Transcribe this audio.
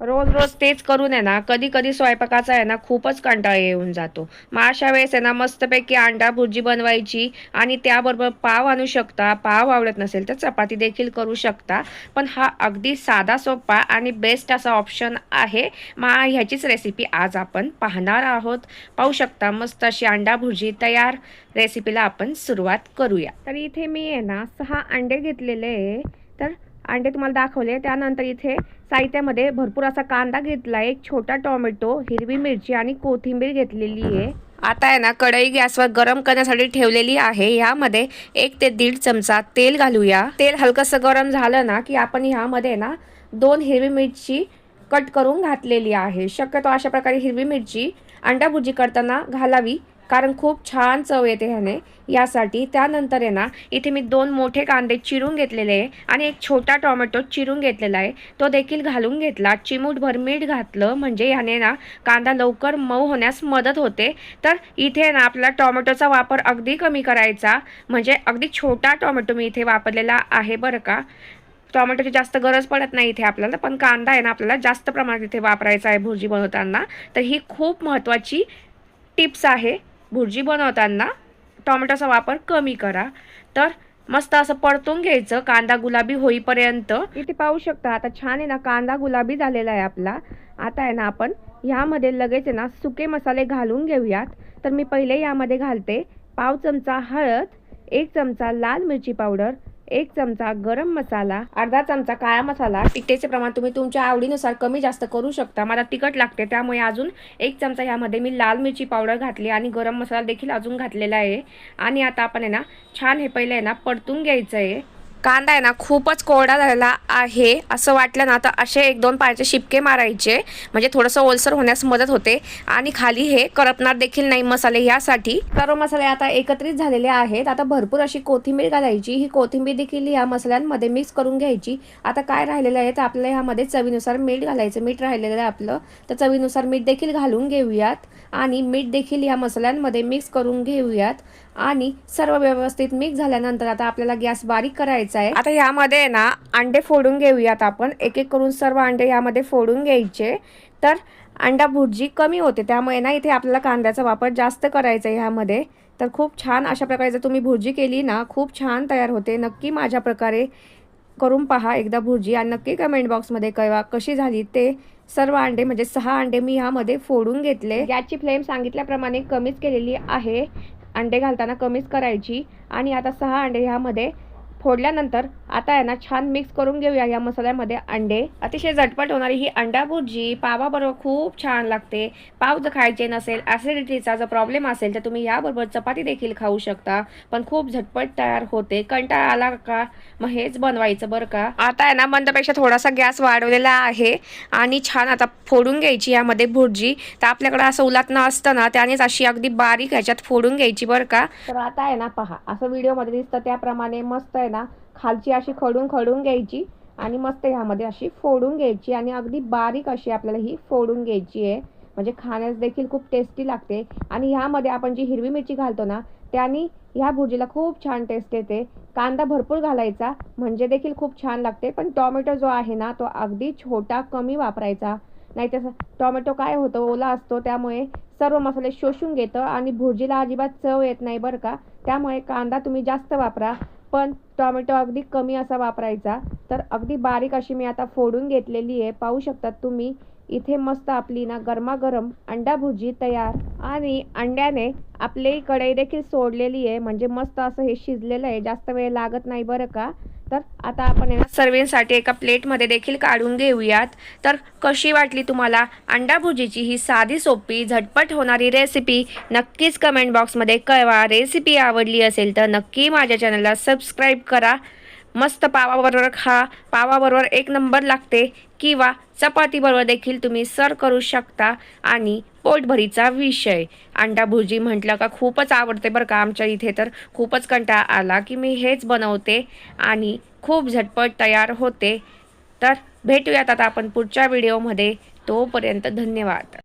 रोज रोज तेच करून आहे ना कधी कधी स्वयंपाकाचा आहे ना खूपच कंटाळा येऊन जातो. मग अशा वेळेस आहे ना मस्तपैकी अंडा भुर्जी बनवायची आणि त्याबरोबर पाव आणू शकता. पाव आवडत नसेल तर चपाती देखील करू शकता. पण हा अगदी साधा सोपा आणि बेस्ट असा ऑप्शन आहे. मग ह्याचीच रेसिपी आज आपण पाहणार आहोत. पाहू शकता मस्त अशी अंडा भुर्जी तयार रेसिपीला आपण सुरुवात करूया. तर इथे मी आहे ना सहा अंडे घेतलेले आहे. अंडे तुम्हाला दाखवले. त्यानंतर इथे साहित्यामध्ये भरपूर असा कांदा घेतला एक छोटा टोमॅटो हिरवी मिरची आणि कोथिंबीर घेतलेली आहे. आता आहे ना कढई गॅसवर गरम करण्यासाठी ठेवलेली आहे. ह्यामध्ये एक ते दीड चमचा तेल घालूया. तेल हलकंसं गरम झालं ना की आपण ह्यामध्ये ना दोन हिरवी मिरची कट करून घातलेली आहे. शक्यतो अशा प्रकारे हिरवी मिरची अंडा भुजी करताना घालावी. कारण खूप छान चव येते ह्याने. यासाठी त्यानंतर आहे ना इथे मी दोन मोठे कांदे चिरून घेतलेले आहे आणि एक छोटा टॉमॅटो चिरून घेतलेला आहे. तो देखील घालून घेतला. चिमूटभर मीठ घातलं म्हणजे ह्याने ना कांदा लवकर मऊ होण्यास मदत होते. तर इथे ना आपला टोमॅटोचा वापर अगदी कमी करायचा. म्हणजे अगदी छोटा टोमॅटो मी इथे वापरलेला आहे बरं का. टोमॅटोची जास्त गरज पडत नाही इथे आपल्याला पण कांदा आहे ना आपल्याला जास्त प्रमाणात इथे वापरायचा आहे भुर्जी बनवताना. तर ही खूप महत्त्वाची टिप्स आहे. भुर्जी बनवताना टोमॅटोचा वापर कमी करा. तर मस्त असं परतून घ्यायचं. कांदा गुलाबी होईपर्यंत. इथे पाहू शकता आता छान आहे ना कांदा गुलाबी झालेला आहे आपला. आता आहे ना आपण ह्यामध्ये लगेच आहे ना सुके मसाले घालून घेऊयात. तर मी पहिले यामध्ये घालते पाव चमचा हळद एक चमचा लाल मिरची पावडर एक चमचा गरम मसाला अर्धा चमचा काळा मसाला. तिखटेचे प्रमाण तुम्ही तुमच्या आवडीनुसार कमी जास्त करू शकता. मला तिखट लागते त्यामुळे अजून एक चमचा ह्यामध्ये मी लाल मिरची पावडर घातली आणि गरम मसाला देखील अजून घातलेला आहे. आणि आता आपण आहे ना छान हे पहिले आहे ना परतून घ्यायचं आहे. कांदा आहे ना खूपच कोरडा झालेला आहे. असं वाटलं ना तर असे एक दोन पायाचे शिपके मारायचे. म्हणजे थोडंसं ओलसर होण्यास मदत होते. आणि खाली हे करपणार देखील नाही मसाले यासाठी. सर्व मसाले आता एकत्रित झालेले आहेत. आता भरपूर अशी कोथिंबीर घालायची. ही कोथिंबीर देखील या मसाल्यांमध्ये मिक्स करून घ्यायची. आता काय राहिलेलं आहे तर आपल्याला ह्यामध्ये चवीनुसार मीठ घालायचं. मीठ राहिलेलं आहे आपलं. तर चवीनुसार मीठ देखील घालून घेऊयात. आणि मीठ देखील या मसाल्यांमध्ये मिक्स करून घेऊयात. आणि सर्व व्यवस्थित मिक्स झाल्यानंतर आता आपल्याला गॅस बारीक करायचा आहे. आता ह्यामध्ये आहे ना अंडे फोडून घेऊयात आपण. एक एक करून सर्व अंडे यामध्ये फोडून घ्यायचे. तर अंडा भुर्जी कमी होते त्यामुळे ना इथे आपल्याला कांद्याचा वापर जास्त करायचा आहे ह्यामध्ये तर खूप छान अशा प्रकारे जर तुम्ही भुर्जी केली ना खूप छान तयार होते. नक्की माझ्या प्रकारे करून पहा एकदा भुर्जी. आणि नक्की कमेंट बॉक्समध्ये कळवा कशी झाली ते सर्व अंडे म्हणजे सहा अंडे मी ह्यामध्ये फोडून घेतले. गॅसची फ्लेम सांगितल्याप्रमाणे कमीच केलेली आहे. अंडे घालताना कमीच करायची. आणि आता सहा अंडे ह्यामध्ये फोडल्यानंतर आता आहे ना छान मिक्स करून घेऊया या मसाल्यामध्ये अंडे. अतिशय झटपट होणारी ही अंडा भुर्जी पावाबरोबर खूप छान लागते. पाव जर खायचे नसेल ॲसिडिटीचा जर प्रॉब्लेम असेल तर तुम्ही याबरोबर चपाती देखील खाऊ शकता. पण खूप झटपट तयार होते. कंटाळा आला का? मग हेच बनवायचं बरं का? आता आहे ना मंदपेक्षा थोडासा गॅस वाढवलेला आहे. आणि छान आता फोडून घ्यायची यामध्ये भुर्जी. तर आपल्याकडे असं उलातनं असतं ना त्यानेच अशी अगदी बारीक ह्याच्यात फोडून घ्यायची बरं का? तर आता आहे ना पहा. असं व्हिडिओमध्ये दिसतं त्याप्रमाणे मस्त आहे ना खालची अशी खडून खडून घ्यायची आणि मस्त ह्यामध्ये अशी फोडून घ्यायची आणि अगदी बारीक अशी आपल्याला ही फोडून घ्यायची आहे. म्हणजे खाण्यास देखील खूप टेस्टी लागते. आणि ह्यामध्ये आपण जी हिरवी मिरची घालतो ना त्यानी ह्या भुर्जीला खूप छान टेस्ट येते. कांदा भरपूर घालायचा म्हणजे देखील खूप छान लागते. पण टॉमॅटो जो आहे ना तो अगदी छोटा कमी वापरायचा. नाही तर टॉमॅटो काय होतं ओला असतो त्यामुळे सर्व मसाले शोषून घेतं आणि भुर्जीला अजिबात चव येत नाही बरं का. त्यामुळे कांदा तुम्ही जास्त वापरा. पण टॉमॅटो अगदी कमी असा वापरायचा. तर अगदी बारीक अशी मी आता फोडून घेतलेली आहे. पाहू शकतात तुम्ही इथे मस्त आपली ना गरमागरम अंडा भुजी तयार आणि अंड्याने आपली कढई देखील सोडलेली आहे. म्हणजे मस्त असं हे शिजलेलं आहे. जास्त वेळ लागत नाही बरं का? तर आता आपण या सर्वेंसाठी एका प्लेटमध्ये देखील काढून घेऊयात. तर कशी वाटली तुम्हाला अंडा भुजीची ही साधी सोपी झटपट होणारी रेसिपी नक्कीच कमेंट बॉक्समध्ये कळवा. रेसिपी आवडली असेल तर नक्की माझ्या चॅनलला सबस्क्राईब करा. मस्त पावाबरोबर खा. पावाबरोबर एक नंबर लागते. किंवा चपातीबरोबर देखील तुम्ही सर करू शकता. आणि पोटभरीचा विषय. अंडा भुर्जी म्हटलं का खूपच आवडते बरं का आमच्या इथे तर. खूपच कंटाळा आला की मी हेच बनवते. आणि खूप झटपट तयार होते. तर भेटूयात आता आपण पुढच्या व्हिडिओमध्ये. तोपर्यंत धन्यवाद.